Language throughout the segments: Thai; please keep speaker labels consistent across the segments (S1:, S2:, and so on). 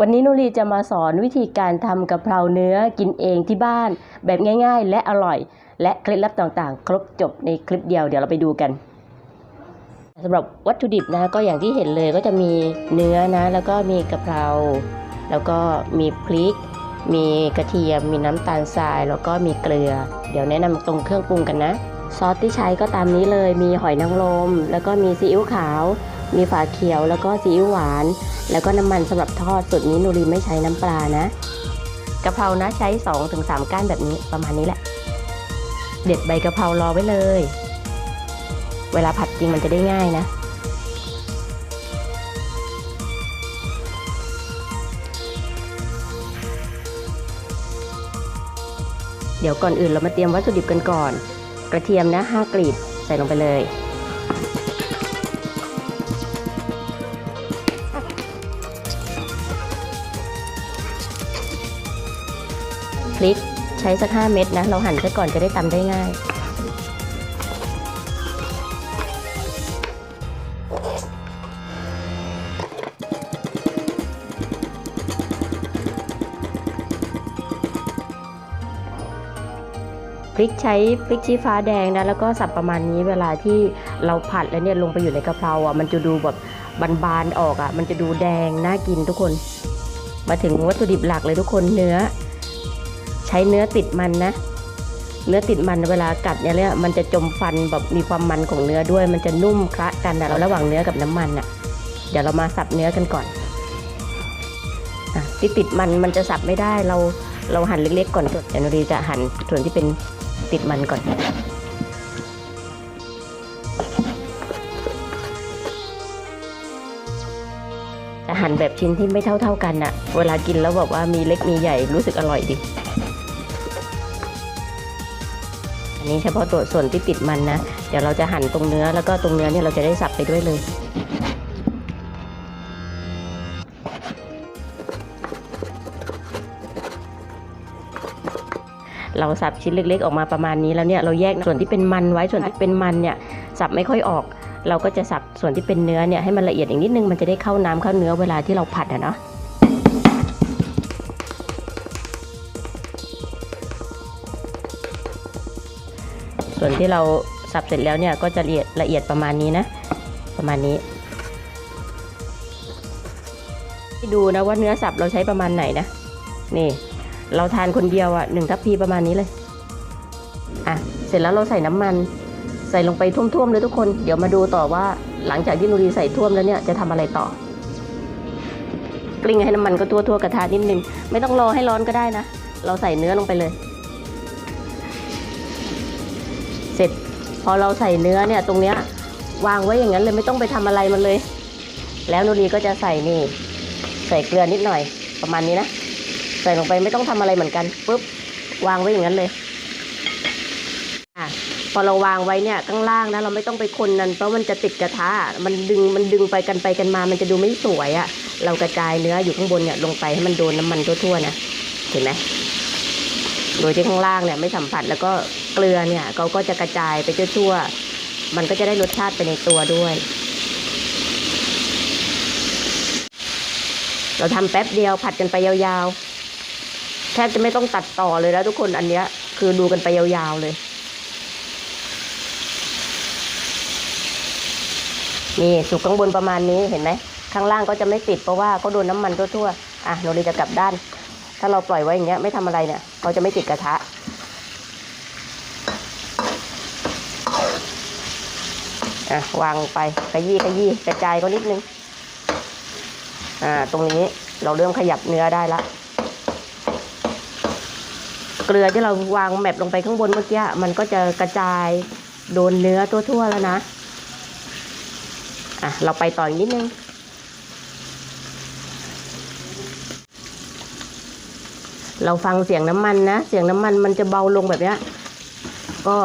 S1: วันนี้นุรีจะมาสอนวิธีการทำกะเพราเนื้อกินเองที่บ้าน แบบง่าย ๆ และอร่อย และเคล็ดลับต่างๆ ครบจบในคลิปเดียวเดี๋ยวเราไปดูกันสำหรับวัตถุดิบนะก็อย่างที่เห็นเลยก็จะมีเนื้อนะ แล้วก็มีกะเพรา แล้วก็มีพริก มีกระเทียม มีน้ำตาลทราย แล้วก็มีเกลือ เดี๋ยวแนะนำตรงเครื่องปรุงกันนะ ซอสที่ใช้ก็ตามนี้เลยมีหอยนางรมแล้วก็มีซีอิ๊วขาว มีฝาเขียวแล้วก็ซีอิ๊วหวาน แล้วก็น้ำมันสำหรับทอดสูตรนี้นูรีไม่ใช้น้ำปลานะกะเพรานะใช้ 2-3 ก้านแบบนี้ประมาณนี้แหละ เด็ดใบกะเพรารอไว้เลย เวลาผัดจริงมันจะได้ง่ายนะ เดี๋ยวก่อนอื่นเรามาเตรียมวัตถุดิบกันก่อน กระเทียมนะ5กลีบใส่ลงไปเลย พริกใช้สัก 5 เม็ดนะ เราหั่นซะก่อนจะได้ตำได้ง่าย พริกใช้พริกชี้ฟ้าแดงนะ แล้วก็สับประมาณนี้เวลาที่เราผัดแล้วเนี่ยลงไปอยู่ในกะเพราอะมันจะดูแบบบานๆออกอะ มันจะดูแดงน่ากินทุกคน มาถึงวัตถุดิบหลักเลยทุกคนเนื้อ ใช้เนื้อติดมันนะ เนื้อติดมันเวลากัดเนี่ยเนี่ยมันจะจมฟันแบบมีความมันของเนื้อด้วย มันจะนุ่มคละกันนะราระหว่างเนื้อกับน้ำมันอะ เดี๋ยวเรามาสับเนื้อกันก่อนอที่ติดมันมันจะสับไม่ได้เราเราหั่นเล็กๆก่อนเดี๋ยวนุรีจะหั่นส่วนที่เป็นติดมันก่อนหั่นแบบชิ้นที่ไม่เท่าๆกันอะเวลากินแล้วแบบว่ามีเล็กมีใหญ่รู้สึกอร่อยดี นี้เฉพาะตัวส่วนที่ติดมันนะ เดี๋ยวเราจะหั่นตรงเนื้อแล้วก็ตรงเนื้อเนี่ยเราจะได้สับไปด้วยเลยเราสับชิ้นเล็ก ๆ ออกมาประมาณนี้แล้วเนี่ยเราแยกส่วนที่เป็นมันไว้ส่วนที่เป็นมันเนี่ยสับไม่ค่อยออก เราก็จะสับส่วนที่เป็นเนื้อเนี่ยให้มันละเอียดอีกนิดนึงมันจะได้เข้าน้ำเข้าเนื้อเวลาที่เราผัดอะเนาะ ส่วนที่เราสับเสร็จแล้วเนี่ยก็จะละเอียดละเอียดประมาณนี้นะ ประมาณนี้ดูนะว่าเนื้อสับเราใช้ประมาณไหนนะนี่ เราทานคนเดียวอะหนึ่งทัพพีประมาณนี้เลยอะเสร็จแล้วเราใส่น้ำมัน ใส่ลงไปท่วมๆเลยทุกคน เดี๋ยวมาดูต่อว่าหลังจากที่นูรีใส่ท่วมแล้วเนี่ยจะทำอะไรต่อกลิ้งให้น้ำมันก็ทั่วๆกระทะนิดนึงไม่ต้องรอให้ร้อนก็ได้นะเราใส่เนื้อลงไปเลย เสร็จ พอเราใส่เนื้อเนี่ยตรงเนี้ยวางไว้อย่างนั้นเลยไม่ต้องไปทำอะไรมันเลย แล้วนูรีก็จะใส่นี่ ใส่เกลือนิดหน่อยประมาณนี้นะ ใส่ลงไปไม่ต้องทำอะไรเหมือนกันปุ๊บวางไว้อย่างนั้นเลยอะพอเราวางไว้เนี่ยข้างล่างนะเราไม่ต้องไปคนนั้นเพราะมันจะติดกระทะมันดึงมันดึงไปกันไปกันมา มันจะดูไม่สวยอะ่ะ เรากระจายเนื้ออยู่ข้างบนเนี่ยลงไปให้มันโดนน้ำมันทั่วๆนะเห็นไหมโดยที่ข้างล่างเนี่ยไม่สัมผัสแล้วก็ เกลือเนี่ยเขาก็จะกระจายไปทั่วๆ มันก็จะได้รสชาติไปในตัวด้วย เราทำแป๊บเดียวผัดกันไปยาวๆ แทบจะไม่ต้องตัดต่อเลยแล้วทุกคนอันเนี้ยคือดูกันไปยาวๆเลย นี่สุกข้างบนประมาณนี้เห็นไหมข้างล่างก็จะไม่ติดเพราะว่าเขาโดนน้ำมันทั่วๆ อะโนรีจะกลับด้าน ถ้าเราปล่อยไว้อย่างเงี้ยไม่ทำอะไรเนี่ยเขาจะไม่ติดกระทะ อะวางไปขยี้ขยี้กระจายก็นิดนึงอ่าตรงนี้เราเริ่มขยับเนื้อได้ละเกลือที่เราวางแมปลงไปข้างบนเมื่อกี้มันก็จะกระจายโดนเนื้อทั่วๆแล้วนะอะเราไปต่ออีกนิดนึงเราฟังเสียงน้ำมันนะ เสียงน้ำมันมันจะเบาลงแบบนี้ก็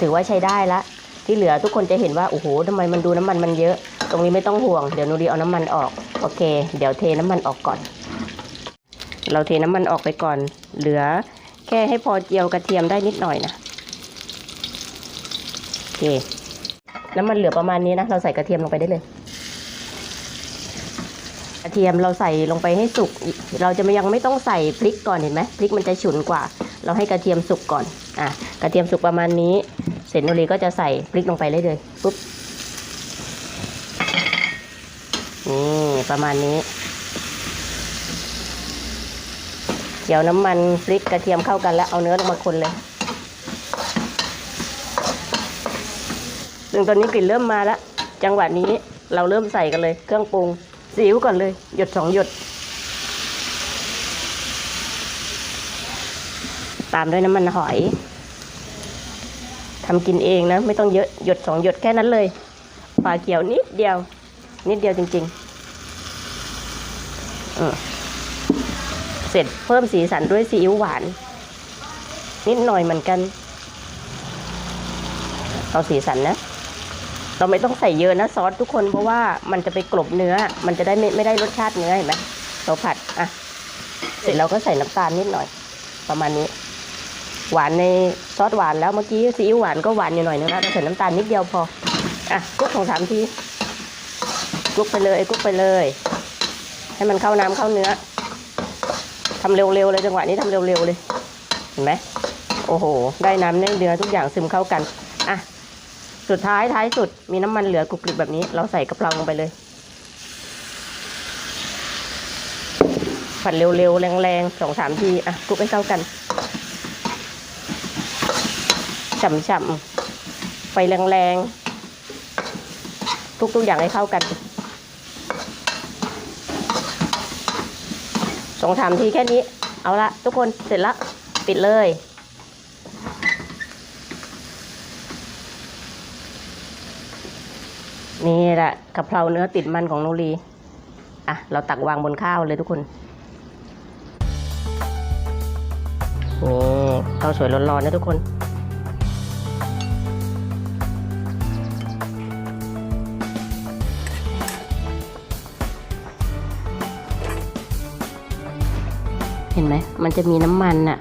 S1: ถือว่าใช้ได้ละ ที่เหลือทุกคนจะเห็นว่าโอ้โหทำไมมันดูน้ำมันมันเยอะ ตรงนี้ไม่ต้องห่วงเดี๋ยวนูดีเอาน้ำมันออกโอเค เดี๋ยวเทน้ำมันออกก่อน เราเทน้ำมันออกไปก่อน เหลือแค่ให้พอเจียวกระเทียมได้นิดหน่อยนะโอเคน้ำมันเหลือประมาณนี้นะเราใส่กระเทียมลงไปได้เลย กระเทียมเราใส่ลงไปให้สุก เราจะยังไม่ต้องใส่พริกก่อนเห็นไหมพริกมันจะฉุนกว่า เราให้กระเทียมสุกก่อนอะกระเทียมสุกประมาณนี้ เสร็จโนรีก็จะใส่พริกลงไปเลยเลยปุ๊บนี่ประมาณนี้เดี๋ยวน้ำมันพริกกระเทียมเข้ากันแล้วเอาเนื้อลงมาคนเลยซึ่งตอนนี้กลิ่นเริ่มมาแล้ว จังหวะนี้เราเริ่มใส่กันเลย เครื่องปรุงซีอิ๊วก่อนเลย หยดสองหยด ตามด้วยน้ำมันหอย ทำกินเองนะ ไม่ต้องเยอะหยดสองหยดแค่นั้นเลยปลาเขียวนิดเดียว นิดเดียวจริงๆเสร็จเพิ่มสีสันด้วยซีอิ๊วหวาน นิดหน่อยเหมือนกัน เอาสีสันนะ เราไม่ต้องใส่เยอะนะซอสทุกคนเพราะว่ามันจะไปกลบเนื้อ มันจะได้ไม่ไม่ได้รสชาติเนื้อเห็นไหมเราผัดอะเสร็จเราก็ใส่น้ำตาลนิดหน่อย ประมาณนี้ หวานในซอสหวานแล้วเมื่อกี้ซีอิ๊วหวานก็หวานอยู่หน่อยนึงนะเราใส่น้ำตาลนิดเดียวพออะคลุกสองสามทีคลุกไปเลยคลุกไปเลย ให้มันเข้าน้ำเข้าเนื้อทำเร็วๆเลยจังหวะนี้ทำเร็วๆเลยเห็นไหมโอ้โห ได้น้ำเนื้อทุกอย่างซึมเข้ากันอะสุดท้ายท้ายสุดมีน้ำมันเหลือกรุบกริบแบบนี้ เราใส่กระเพราลงไปเลยผัดเร็วๆแรงๆสองสามทีอะคลุกให้เข้ากัน ฉ่ำๆไฟแรงๆทุกๆอย่างให้เข้ากันสองสามทีแค่นี้ เอาละทุกคนเสร็จละปิดเลย นี่แหละกะเพราเนื้อติดมันของโนรีอะ เราตักวางบนข้าวเลยทุกคนนี่ข้าวสวยร้อนๆนะทุกคน เห็นไหมมันจะมีน้ำมันอะ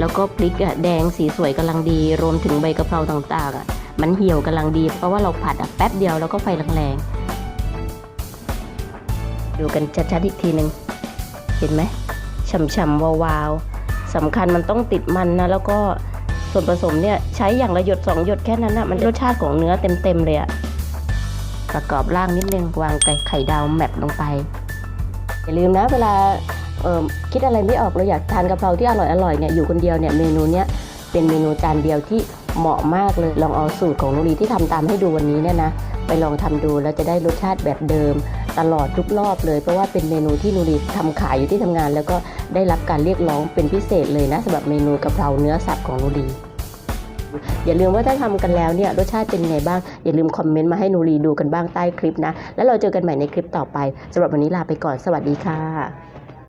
S1: แล้วก็พริกอะแดงสีสวยกำลังดี รวมถึงใบกะเพราต่างๆอะมันเหี่ยวกำลังดี เพราะว่าเราผัดอะแป๊บเดียวแล้วก็ไฟแรงๆดูกันชัดๆอีกทีหนึ่งเห็นไหมฉ่ำๆวาวๆสำคัญมันต้องติดมันนะแล้วก็ส่วนผสมเนี่ยใช้อย่างละหยดสองหยดแค่นั้นนะมันรสชาติของเนื้อเต็มๆเลยอะประกอบร่างนิดนึงวางไก่ไข่ดาวแมปลงไปอย่าลืมนะเวลา คิดอะไรไม่ออกเราอยากทานกะเพราที่อร่อยอร่อยๆเนี่ยอยู่คนเดียวเนี่ยเมนูเนี้ยเป็นเมนูจานเดียวที่เหมาะมากเลยลองเอาสูตรของนุรีที่ทำตามให้ดูวันนี้เนี่ยนะไปลองทำดูแล้วจะได้รสชาติแบบเดิม ตลอดทุกรอบเลย เพราะว่าเป็นเมนูที่นุรีทำขายอยู่ที่ทำงาน แล้วก็ได้รับการเรียกร้องเป็นพิเศษเลยนะสำหรับเมนูกะเพราเนื้อสับของนุรีอย่าลืมว่าถ้าทำกันแล้วเนี่ยรสชาติเป็นไงบ้าง อย่าลืมคอมเมนต์มาให้นูรีดูกันบ้างใต้คลิปนะ แล้วเราเจอกันใหม่ในคลิปต่อไปสำหรับวันนี้ลาไปก่อนสวัสดีค่ะ